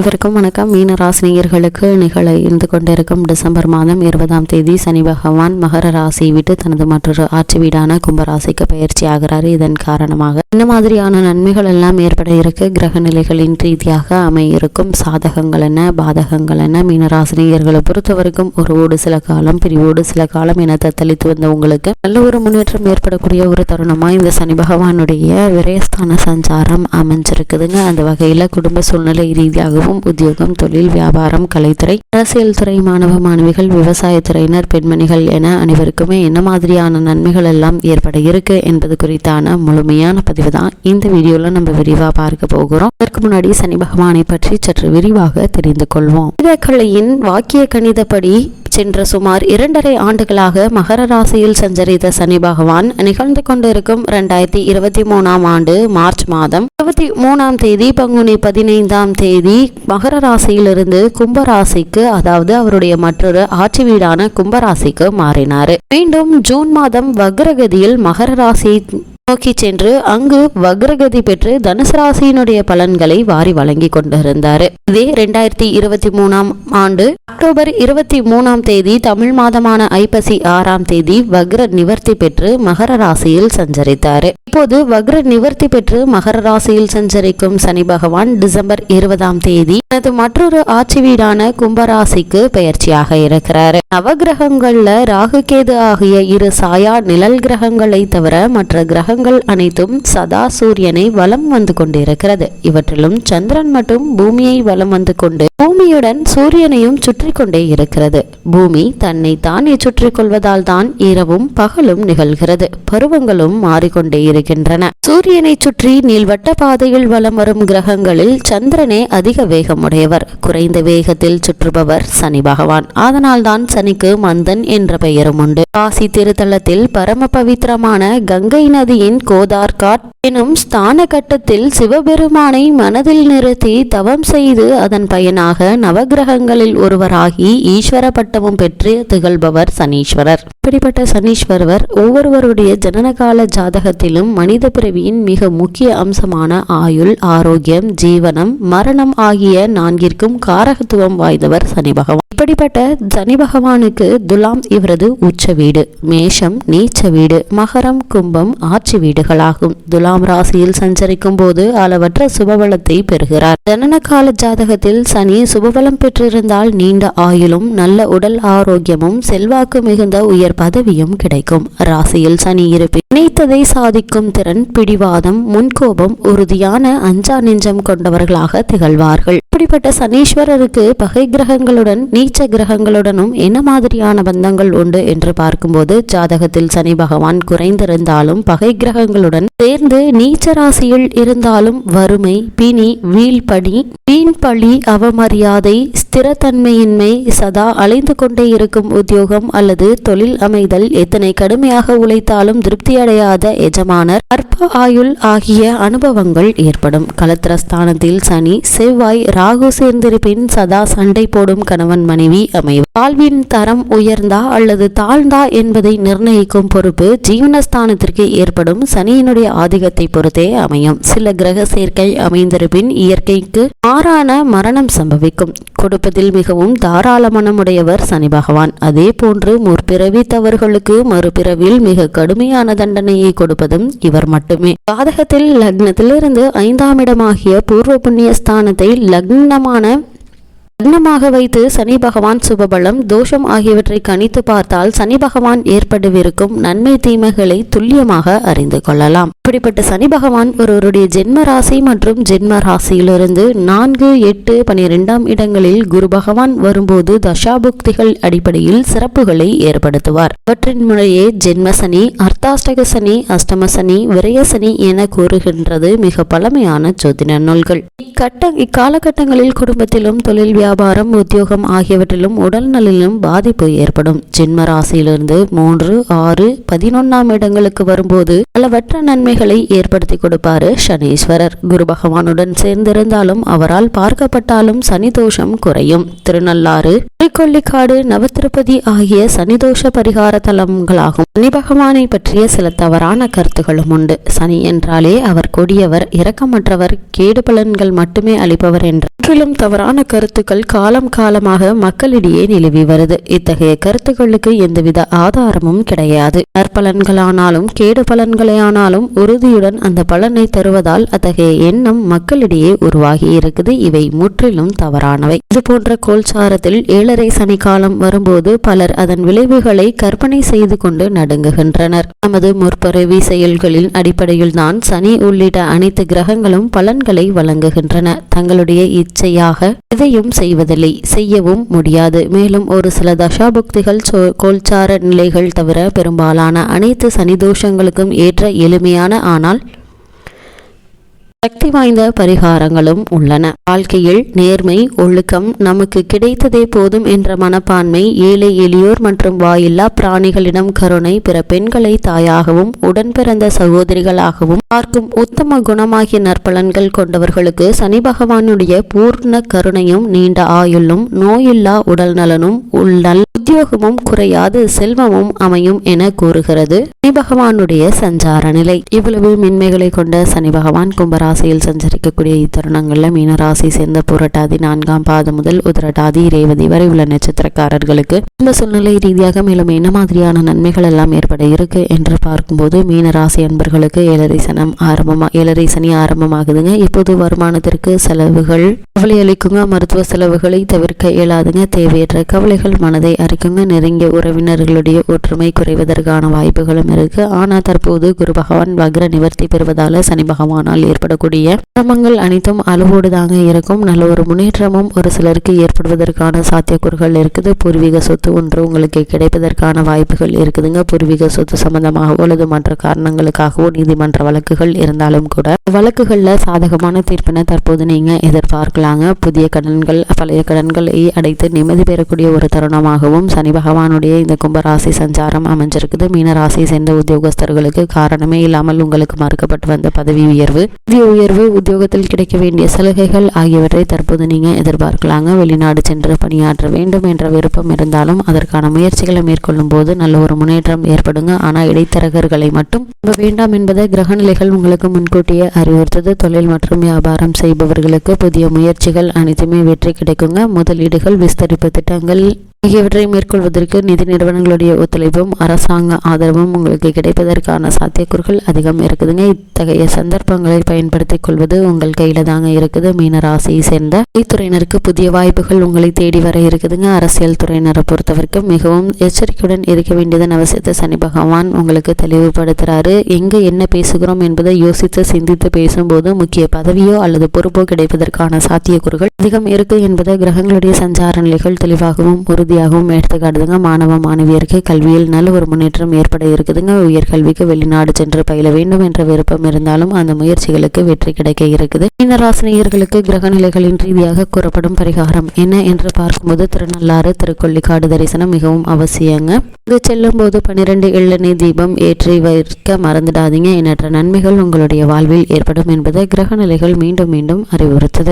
இதற்கும் வணக்கம். மீன ராசினியர்களுக்கு நிகழ இருந்து கொண்டிருக்கும் டிசம்பர் மாதம் இருபதாம் தேதி சனி பகவான் மகர ராசியை விட்டு தனது மற்றொரு ஆட்சி வீடான கும்பராசிக்கு பயிற்சி ஆகிறார். இதன் காரணமாக இந்த மாதிரியான நன்மைகள் எல்லாம் ஏற்பட இருக்க? கிரக நிலைகளின் ரீதியாக அமையிருக்கும் சாதகங்கள் என்ன? பாதகங்கள் என்ன? மீனராசினியர்களை பொறுத்தவரைக்கும் ஒருவோடு சில காலம் பிரிவோடு சில காலம் என தத்தளித்து வந்த உங்களுக்கு நல்ல ஒரு முன்னேற்றம் ஏற்படக்கூடிய ஒரு தருணமாக இந்த சனி பகவானுடைய விரயஸ்தான சஞ்சாரம் அமைஞ்சிருக்குதுங்க. அந்த வகையில் குடும்ப சூழ்நிலை ரீதியாகவும் உத்தியோகம் தொழில் வியாபாரம் கலைத்துறை அரசியல் துறை மாணவ மாணவிகள் விவசாயத்துறையினர் பெண்மணிகள் என அனைவருக்குமே என்ன மாதிரியான நன்மைகள் எல்லாம் ஏற்பட இருக்கு என்பது குறித்தான முழுமையான பதிவு தான் இந்த வீடியோல நம்ம விரிவாக பார்க்க போகிறோம். அதற்கு முன்னாடி சனி பகவானை பற்றி சற்று விரிவாக தெரிந்து கொள்வோம். கலையின் வாக்கிய கணிதப்படி சென்ற சுமார் இரண்டரை ஆண்டுகளாக மகர ராசியில் சஞ்சரித்த சனி பகவான் நிகழ்ந்து கொண்டிருக்கும் இரண்டாயிரத்தி இருபத்தி மூணாம் ஆண்டு மார்ச் மாதம். இருபத்தி மூணாம் தேதி பங்குனி பதினைந்தாம் தேதி மகர ராசியிலிருந்து கும்ப ராசிக்கு அதாவது அவருடைய மற்றொரு ஆட்சி வீடான கும்பராசிக்கு மாறினார். மீண்டும் ஜூன் மாதம் வக்ரகதியில் மகர ராசி நோக்கி சென்று அங்கு வக்ரகதி பெற்று தனுசு ராசியினுடைய பலன்களை வாரி வழங்கி கொண்டிருந்தார். இதே ரெண்டாயிரத்தி இருபத்தி மூணாம் ஆண்டு அக்டோபர் இருபத்தி மூணாம் தேதி தமிழ் மாதமான ஐப்பசி ஆறாம் தேதி வக்ர நிவர்த்தி பெற்று மகர ராசியில் சஞ்சரித்தார். இப்போது வக்ர நிவர்த்தி பெற்று மகர ராசியில் சஞ்சரிக்கும் சனி பகவான் டிசம்பர் இருபதாம் தேதி தனது மற்றொரு ஆட்சி வீடான கும்பராசிக்கு பயிற்சியாக இருக்கிறார். நவகிரகங்கள்ல ராகு கேது ஆகிய இரு சாயா நிழல் கிரகங்களை தவிர மற்ற கிரகங்கள் அனைத்தும் சதா சூரியனை வலம் வந்து கொண்டிருக்கிறது. இவற்றிலும் சந்திரன் மட்டும் பூமியை வலம் வந்து கொண்டு பூமியுடன் சூரியனையும் சுற்றி கொண்டே இருக்கிறது. பூமி தன்னை தானே சுற்றி கொள்வதால் தான் இரவும் பகலும் நிகழ்கிறது. பருவங்களும் மாறிக்கொண்டே வருகின்றன சூரியனை சுற்றி நீள்வட்ட பாதையில் வலம் வரும் கிரகங்களில் சந்திரனே அதிக வேகமுடையவர். குறைந்த வேகத்தில் சுற்றுபவர் சனி பகவான். அதனால்தான் சனிக்கு மந்தன் என்ற பெயரும் உண்டு. காசி திருத்தலத்தில் பரம பவித்திரமான கங்கை நதியின் கோதார்காட் எனும் ஸ்தான கட்டத்தில் சிவபெருமானை மனதில் நிறுத்தி தவம் செய்து அதன் பயனாக நவகிரகங்களில் ஒருவராகி ஈஸ்வர பட்டமும் பெற்று திகழ்பவர் சனீஸ்வரர். இப்படிப்பட்ட சனீஸ்வரர் ஒவ்வொருவருடைய ஜனனகால ஜாதகத்திலும் மனித பிறவியின் மிக முக்கிய அம்சமான ஆயுள் ஆரோக்கியம் ஜீவனம் மரணம் ஆகிய நான்கிற்கும் காரகத்துவம் வாய்ந்தவர் சனி பகவான். இப்படிப்பட்ட சனி பகவானுக்கு துலாம் இவரது உச்ச வீடு மேஷம் நீச்ச வீடு மகரம் கும்பம் ஆட்சி வீடுகளாகும். துலாம் ராசியில் சஞ்சரிக்கும் போது அளவற்ற சுபபலத்தை பெறுகிறார். ஜனன கால ஜாதகத்தில் சனி சுபபலம் பெற்றிருந்தால் நீண்ட ஆயுளும் நல்ல உடல் ஆரோக்கியமும் செல்வாக்கு மிகுந்த உயர் பதவியும் கிடைக்கும். ராசியில் சனி இருப்பின் நினைத்ததை சாதிக்கும் திறன் பிடிவாதம் முன்கோபம் உறுதியான அஞ்சா நெஞ்சம் கொண்டவர்களாக திகழ்வார்கள். இப்படிப்பட்ட சனீஸ்வரருக்கு பகை கிரகங்களுடன் நீச்ச கிரகங்களுடனும் என்ன மாதிரியான பந்தங்கள் உண்டு என்று பார்க்கும்போது ஜாதகத்தில் சனி பகவான் குறைந்திருந்தாலும் பகை கிரகங்களுடன் சேர்ந்து நீச்ச ராசியில் இருந்தாலும் வறுமை பிணி வீழ்படி வீண்பழி அவமரியாதை ஸ்திரத்தன்மையின்மை சதா அலைந்து கொண்டே இருக்கும் உத்தியோகம் அல்லது தொழில் அமைதல் எத்தனை கடுமையாக உழைத்தாலும் திருப்தியடையாத எஜமானர் அற்ப ஆயுள் ஆகிய அனுபவங்கள் ஏற்படும். கலத்திரஸ்தானத்தில் சனி செவ்வாய் ராகு சேர்ந்திருப்பின் சதா சண்டை போடும் கணவன் மனைவி அமைவு. வாழ்வின் தரம் உயர்ந்தா அல்லது தாழ்ந்தா என்பதை நிர்ணயிக்கும் பொறுப்பு ஜீவனஸ்தானத்திற்கு ஏற்படும் சனியினுடைய ஆதிக்கத்தை பொறுத்தே அமையும். சில கிரக சேர்க்கை அமைந்திருப்பின் இயற்கைக்கு மாறான மரணம் சம்பவிக்கும். கொடுப்பதில் மிகவும் தாராள மனமுடையவர் சனி பகவான். அதே போன்று முற்பிறவி தவறுகளுக்கு மறுபிறவில் மிக கடுமையான தண்டனையை கொடுப்பதும் இவர் மட்டுமே. பாதகத்தில் லக்னத்திலிருந்து ஐந்தாம் இடமாகிய பூர்வ புண்ணிய ஸ்தானத்தை லக்னமான அன்னமாக வைத்து சனி பகவான் சுபபலம் தோஷம் ஆகியவற்றை கணித்து பார்த்தால் சனி பகவான் ஏற்படவிருக்கும் நன்மை தீமைகளை துல்லியமாக அறிந்து கொள்ளலாம். இப்படிப்பட்ட சனி பகவான் ஒருவருடைய ஜென்ம ராசி மற்றும் ஜென்ம ராசியிலிருந்து நான்கு எட்டு பனிரெண்டாம் இடங்களில் குரு பகவான் வரும்போது தசாபுக்திகள் அடிப்படையில் சிறப்புகளை ஏற்படுத்துவார். அவற்றின் முறையே ஜென்ம சனி அர்த்தாஷ்டக சனி அஷ்டம சனி விரய சனி என கூறுகின்றது மிக பழமையான ஜோதிட நூல்கள். இக்கட்ட இக்காலகட்டங்களில் குடும்பத்திலும் தொழில் வியாபாரம் உத்தியோகம் ஆகியவற்றிலும் உடல் நலிலும் பாதிப்பு ஏற்படும். ஜென்ம ராசியிலிருந்து மூன்று ஆறு பதினொன்னாம் இடங்களுக்கு வரும்போது பலவற்ற நன்மைகளை ஏற்படுத்தி கொடுப்பாரு சனீஸ்வரர். குரு பகவானுடன் சேர்ந்திருந்தாலும் அவரால் பார்க்கப்பட்டாலும் சனி தோஷம் குறையும். திருநள்ளாறு திருக்கொள்ளிக்காடு நவத்திருப்பதி ஆகிய சனிதோஷ பரிகார தலங்களாகும். சனி பகவானை பற்றிய சில தவறான கருத்துகளும் உண்டு. சனி என்றாலே அவர் கொடியவர் இரக்கமற்றவர் கேடு பலன்கள் மட்டும் மட்டுமே அளிப்பவர் என்ற. முற்றிலும் தவறான கருத்துக்கள் காலம் காலமாக மக்களிடையே நிலவி வருது. இத்தகைய கருத்துக்களுக்கு எந்தவித ஆதாரமும் கிடையாது. நற்பலன்களானாலும் கேடு பலன்களையானாலும் உறுதியுடன் அந்த பலனை தருவதால் அத்தகைய எண்ணம் மக்களிடையே உருவாகி இருக்குது. இவை முற்றிலும் தவறானவை. இது போன்ற கோல்சாரத்தில் ஏழரை சனி காலம் வரும்போது பலர் அதன் விளைவுகளை கற்பனை செய்து கொண்டு நடுங்குகின்றனர். நமது முற்பிறவி செயல்களின் அடிப்படையில் தான் சனி உள்ளிட்ட அனைத்து கிரகங்களும் பலன்களை வழங்குகின்றன. தங்களுடைய இச்சையாக எதையும் செய்வதில்லை செய்யவும் முடியாது. மேலும் ஒரு சில தசாபுக்திகள் கோல்சார நிலைகள் தவிர பெரும்பாலான அனைத்து சனிதோஷங்களுக்கும் ஏற்ற எளிமையான ஆனால் சக்தி வாய்ந்த பரிகாரங்களும் உள்ளன. வாழ்க்கையில் நேர்மை ஒழுக்கம் நமக்கு கிடைத்ததே போதும் என்ற மனப்பான்மை ஏழை எளியோர் மற்றும் வாயில்லா பிராணிகளிடம் கருணை பிற பெண்களை தாயாகவும் உடன் பிறந்த சகோதரிகளாகவும் பார்க்கும் உத்தம குணமாகிய நற்பலன்கள் கொண்டவர்களுக்கு சனி பகவானுடைய பூர்ண கருணையும் நீண்ட ஆயுளும் நோயில்லா உடல் நலனும் உள்நல் உத்தியோகமும் குறையாது செல்வமும் அமையும் என கூறுகிறது. சனி பகவானுடைய சஞ்சார நிலை. இவ்வளவு மென்மைகளை கொண்ட சனி பகவான் கும்பராசியில் சஞ்சரிக்கக்கூடிய இத்தருணங்களில் மீனராசி சேர்ந்த புரட்டாதி நான்காம் பாதம் முதல் உதரட்டாதி ரேவதி வரை உள்ள நட்சத்திரக்காரர்களுக்கு குடும்ப சூழ்நிலை ரீதியாக மேலும் என்ன மாதிரியான நன்மைகள் எல்லாம் ஏற்பட இருக்கு என்று பார்க்கும்போது மீனராசி அன்பர்களுக்கு ஏழரை சனம் ஆரம்பமா ஏழரை சனி ஆரம்பமாகுதுங்க. இப்போது வருமானத்திற்கு செலவுகள் கவலை அளிக்குங்க மருத்துவ செலவுகளை தவிர்க்க இயலாதுங்க. தேவையற்ற கவலைகள் மனதை வரைக்குங்க நெருங்கிய உறவினர்களுடைய ஒற்றுமை குறைவதற்கான வாய்ப்புகளும் இருக்கு. ஆனால் தற்போது குரு பகவான் வக்ர நிவர்த்தி பெறுவதால சனி பகவானால் ஏற்படக்கூடிய சிரமங்கள் அனைத்தும் அளவோடு தாங்க இருக்கும். நல்ல ஒரு முன்னேற்றமும் ஒரு சிலருக்கு ஏற்படுவதற்கான சாத்தியக்கூறுகள் இருக்குது. பூர்வீக சொத்து ஒன்று உங்களுக்கு கிடைப்பதற்கான வாய்ப்புகள் இருக்குதுங்க. பூர்வீக சொத்து சம்பந்தமாகவோ அல்லது மற்ற காரணங்களுக்காகவோ நீதிமன்ற வழக்குகள் இருந்தாலும் கூட வழக்குகளில் சாதகமான தீர்ப்பினை தற்போது நீங்க எதிர்பார்க்கலாங்க. புதிய கடன்கள் பழைய கடன்களை அடைத்து நிம்மதி பெறக்கூடிய ஒரு தருணமாகவும் மீனமாகவும் சனி பகவானுடைய இந்த கும்பராசி சஞ்சாரம் அமைஞ்சிருக்குது. மீன ராசியை சேர்ந்த உத்தியோகஸ்தர்களுக்கு காரணமே இல்லாமல் உங்களுக்கு மறுக்கப்பட்டு வந்த பதவி உயர்வு. ஊதிய உயர்வு உத்தியோகத்தில் கிடைக்க வேண்டிய சலுகைகள் ஆகியவற்றை தற்போது நீங்கள் எதிர்பார்க்கலாங்க. வெளிநாடு சென்று பணியாற்ற வேண்டும் என்ற விருப்பம் இருந்தாலும் அதற்கான முயற்சிகளை மேற்கொள்ளும் போது நல்ல ஒரு முன்னேற்றம் ஏற்படுங்க. ஆனால் இடைத்தரகர்களை மட்டும் வேண்டாம் என்பதை கிரகநிலைகள் உங்களுக்கு முன்கூட்டியே அறிவுறுத்தது. தொழில் மற்றும் வியாபாரம் செய்பவர்களுக்கு புதிய முயற்சிகள் அனைத்துமே வெற்றி கிடைக்குங்க. முதலீடுகள் விஸ்தரிப்பு திட்டங்கள் ஆகியவற்றை மேற்கொள்வதற்கு நிதி நிறுவனங்களுடைய ஒத்துழைப்பும் அரசாங்க ஆதரவும் உங்களுக்கு கிடைப்பதற்கான சாத்தியக்கூறுகள் அதிகம் இருக்குதுங்க. இத்தகைய சந்தர்ப்பங்களை பயன்படுத்தி கொள்வது உங்கள் கையில தாங்க இருக்குது. மீன ராசியை சேர்ந்த துறையினருக்கு புதிய வாய்ப்புகள் உங்களை தேடி வர இருக்குதுங்க. அரசியல் துறையினரை பொறுத்த வரைக்கும் மிகவும் எச்சரிக்கையுடன் இருக்க வேண்டியதன் அவசியத்தை சனி பகவான் உங்களுக்கு தெளிவுபடுத்துறாரு. எங்கு என்ன பேசுகிறோம் என்பதை யோசித்து சிந்தித்து பேசும்போது முக்கிய பதவியோ அல்லது பொறுப்போ கிடைப்பதற்கான சாத்தியக்கூறுகள் அதிகம் இருக்கு என்பதை கிரகங்களுடைய சஞ்சார நிலைகள் தெளிவாகவும் உறுதி உறுதியாகவும் எடுத்துக்காட்டுதுங்க. மாணவ மாணவியருக்கு கல்வியில் நல்ல ஒரு முன்னேற்றம் ஏற்பட இருக்குதுங்க. உயர்கல்விக்கு வெளிநாடு சென்று பயில வேண்டும் என்ற விருப்பம் இருந்தாலும் அந்த முயற்சிகளுக்கு வெற்றி கிடைக்க இருக்குது. மீனராசினியர்களுக்கு கிரகநிலைகளின் கிரக நிலைகளின் ரீதியாக கூறப்படும் பரிகாரம் என்ன என்று பார்க்கும்போது திருநள்ளாறு திருக்கொள்ளிக்காடு தரிசனம் மிகவும் அவசியங்க. இங்கு செல்லும் போது பனிரெண்டு இளநீர் தீபம் ஏற்றி வைக்க மறந்துடாதீங்க. எண்ணற்ற நன்மைகள் உங்களுடைய வாழ்வில் ஏற்படும் என்பதை கிரக நிலைகள் மீண்டும் மீண்டும் அறிவுறுத்தது.